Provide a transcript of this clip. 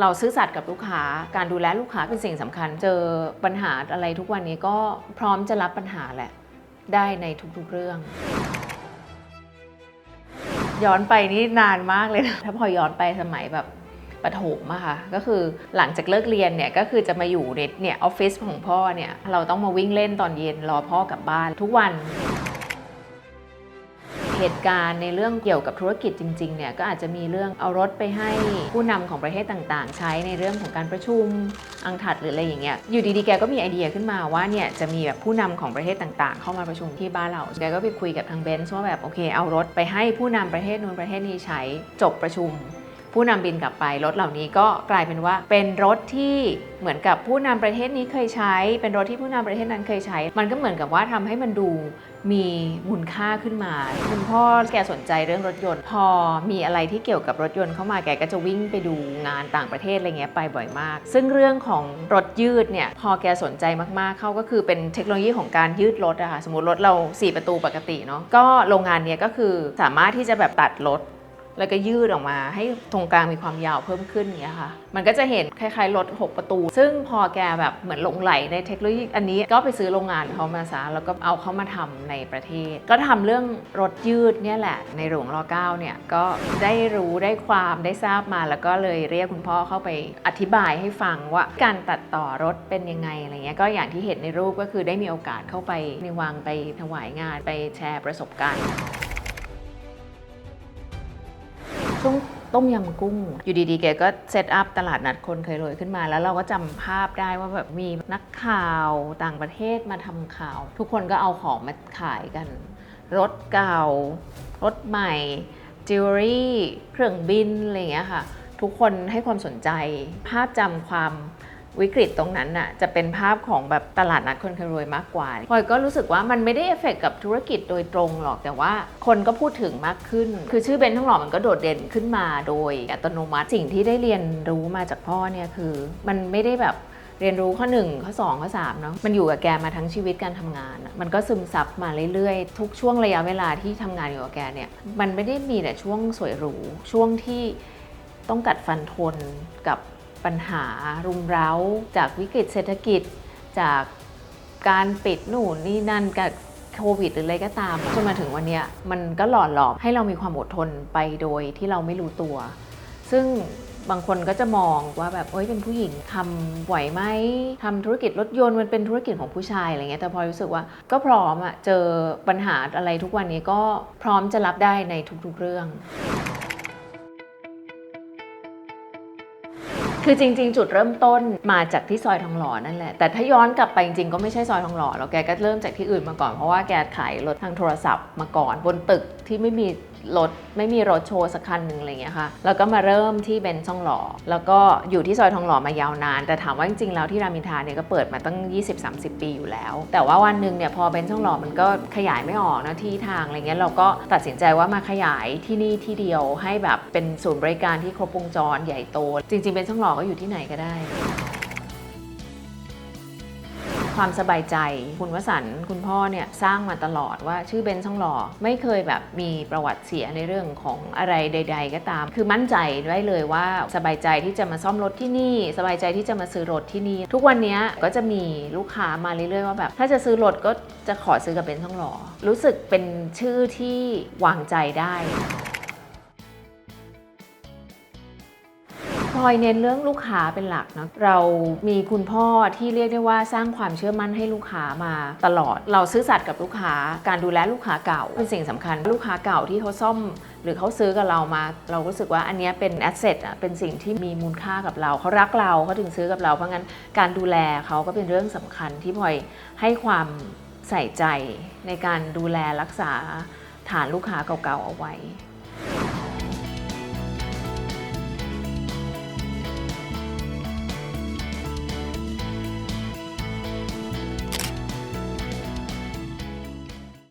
เราซื่อสัตย์กับลูกค้า การดูแลลูกค้าเป็นสิ่งสำคัญ เจอปัญหาอะไรทุกวันนี้ก็พร้อมจะรับปัญหาแหละ ได้ในทุกๆเรื่อง ย้อนไปนี่นานมากเลยนะถ้าพอย้อนไปสมัยแบบประถมอะค่ะก็คือหลังจากเลิกเรียนเนี่ยก็คือจะมาอยู่ในเนี่ยออฟฟิศของพ่อเนี่ยเราต้องมาวิ่งเล่นตอนเย็นรอพ่อกลับบ้านทุกวัน เหตุการณ์ในเรื่องเกี่ยวกับธุรกิจจริงๆเนี่ยก็อาจจะมีเรื่องเอารถไปให้ผู้นำของประเทศต่างๆ ใช้ในเรื่องของการประชุมอังถัดหรืออะไรอย่างเงี้ยอยู่ดีๆแกก็มีไอเดียขึ้นมาว่าเนี่ยจะมีแบบผู้นำของประเทศต่างๆ เข้ามาประชุมที่บ้านเราแกก็ไปคุยกับทางเบนซ์ว่าแบบโอเคเอารถไปให้ผู้นำประเทศนู้นประเทศนี้ใช้จบประชุม ผู้นำบินกลับไป รถเหล่านี้ก็กลายเป็นว่าเป็นรถที่เหมือนกับผู้นำประเทศนี้เคยใช้ เป็นรถที่ผู้นำประเทศนั้นเคยใช้ มันก็เหมือนกับว่าทำให้มันดูมีมูลค่าขึ้นมา คุณพ่อแกสนใจเรื่องรถยนต์ พอมีอะไรที่เกี่ยวกับรถยนต์เข้ามาแกก็จะวิ่งไปดูงานต่างประเทศอะไรเงี้ยไปบ่อยมาก ซึ่งเรื่องของรถยืดเนี่ยพอแกสนใจมากๆเข้าก็คือเป็นเทคโนโลยีของการยืดรถอะค่ะสมมติรถเรา 4 ประตูปกติเนาะก็โรงงานเนี้ยก็คือสามารถที่จะแบบตัดรถ แล้วก็ยืดออกมาให้ตรงกลางมีความยาวเพิ่มขึ้นอย่างเงี้ยค่ะ มันก็จะเห็นคล้ายๆรถ 6 ประตู ซึ่งพอแกแบบเหมือนหลงไหลในเทคโนโลยีอันนี้ก็ไปซื้อโรงงานเขามาซะแล้วก็เอาเขามาทำในประเทศ ก็ทำเรื่องรถยืดเนี่ยแหละ ในหลวงร9เนี่ยก็ได้รู้ได้ความได้ทราบมาแล้วก็เลยเรียกคุณพ่อเข้าไปอธิบายให้ฟังว่าการตัดต่อรถเป็นยังไงอะไรเงี้ยก็อย่างที่เห็นในรูปก็คือได้มีโอกาสเข้าไปในวังไปถวายงานไปแชร์ประสบการณ์ ช่วงต้มยำกุ้ง อยู่ดีๆ แกก็เซตอัพตลาดนัดคนเคยรวยขึ้นมา แล้วเราก็จำภาพได้ว่าแบบมีนักข่าวต่างประเทศมาทำข่าว ทุกคนก็เอาของมาขายกัน รถเก่า รถใหม่ จิวเวลรี่ เครื่องบิน อะไรอย่างเงี้ยค่ะ ทุกคนให้ความสนใจ ภาพจำความ วิกฤตตรงนั้นน่ะจะเป็นภาพของแบบตลาดนัดคนเคยรวยมากกว่าพลอยก็รู้สึกว่ามันไม่ได้เอฟเฟกกับธุรกิจโดยตรงหรอกแต่ว่าคนก็พูดถึงมากขึ้น คือชื่อเบนทั้งหล่อมันก็โดดเด่นขึ้นมาโดยอัตโนมัติสิ่งที่ได้เรียนรู้มาจากพ่อเนี่ยคือมันไม่ได้แบบเรียนรู้ข้อ 1 ข้อ 2 ข้อ3เนาะมันอยู่กับแกมาทั้งชีวิตการทำงาน มันก็ซึมซับมาเรื่อยๆ ทุกช่วงระยะเวลาที่ทำงานอยู่กับแกเนี่ยมันไม่ได้มีแต่ช่วงสวยหรูช่วงที่ต้องกัดฟันทนกับ ปัญหารุมเร้า จากวิกฤตเศรษฐกิจ จากการปิดหนู่นนี่นั่นกับโควิดหรืออะไรก็ตามจนมาถึงวันนี้มันก็หล่อหลอมให้เรามีความอดทนไปโดยที่เราไม่รู้ตัว ซึ่งบางคนก็จะมองว่าแบบเอ้ยเป็นผู้หญิงทำไหวไหมทำธุรกิจรถยนต์มันเป็นธุรกิจของผู้ชายอะไรเงี้ยแต่พอรู้สึกว่าก็พร้อมอะเจอปัญหาอะไรทุกวันนี้ก็พร้อมจะรับได้ในทุกๆเรื่อง คือจริง ๆ จุดเริ่มต้นมาจากที่ซอยทองหล่อนั่นแหละ แต่ถ้าย้อนกลับไปจริงๆก็ไม่ใช่ซอยทองหล่อแล้วแกก็เริ่มจากที่อื่นมาก่อนเพราะว่าแกขายรถทางโทรศัพท์มาก่อนบนตึกที่ไม่มี รถไม่มีรถโชว์สักคันหนึ่งอะไรเงี้ยค่ะ แล้วก็มาเริ่มที่เบนซ์ทองหล่อ แล้วก็อยู่ที่ซอยทองหล่อมายาวนาน แต่ถามว่าจริงๆแล้วที่รามินทาเนี่ยก็เปิดมาตั้ง 20-30 ปีอยู่แล้ว แต่ว่าวันหนึ่งเนี่ยพอเบนซ์ทองหล่อมันก็ขยายไม่ออกนะที่ทางอะไรเงี้ยเราก็ตัดสินใจว่ามาขยายที่นี่ที่เดียวให้แบบเป็นศูนย์บริการที่ครบวงจรใหญ่โต จริงๆเบนซ์ทองหล่อก็อยู่ที่ไหนก็ได้ ความสบายใจ คุณวสันต์คุณพ่อเนี่ยสร้างมาตลอดว่าชื่อเบนซ์ช่องหล่อไม่เคยแบบมีประวัติเสียในเรื่องของอะไรใด ๆ ก็ตาม คือมั่นใจได้เลยว่าสบายใจที่จะมาซ่อมรถที่นี่ สบายใจที่จะมาซื้อรถที่นี่ ทุกวันนี้ก็จะมีลูกค้ามาเรื่อยๆว่าแบบถ้าจะซื้อรถก็จะขอซื้อกับเบนซ์ช่องหล่อรู้สึกเป็นชื่อที่วางใจได้ พลอยเน้นเรื่องลูกค้าเป็นหลักเนาะเรามีคุณพ่อที่เรียกได้ว่าสร้างความเชื่อมั่นให้ลูกค้ามาตลอด เราซื่อสัตย์กับลูกค้า การดูแลลูกค้าเก่าเป็นสิ่งสำคัญ ลูกค้าเก่าที่เขาซ่อม หรือเขาซื้อกับเรามา เรารู้สึกว่าอันนี้เป็นแอสเซทอะเป็นสิ่งที่มีมูลค่ากับเราเขารักเราเขาถึงซื้อกับเราเพราะงั้นการดูแลเขาก็เป็นเรื่องสำคัญที่พลอยให้ความใส่ใจในการดูแลรักษาฐานลูกค้าเก่าๆเอาไว้